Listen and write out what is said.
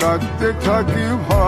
কাটতে থাকি ভালো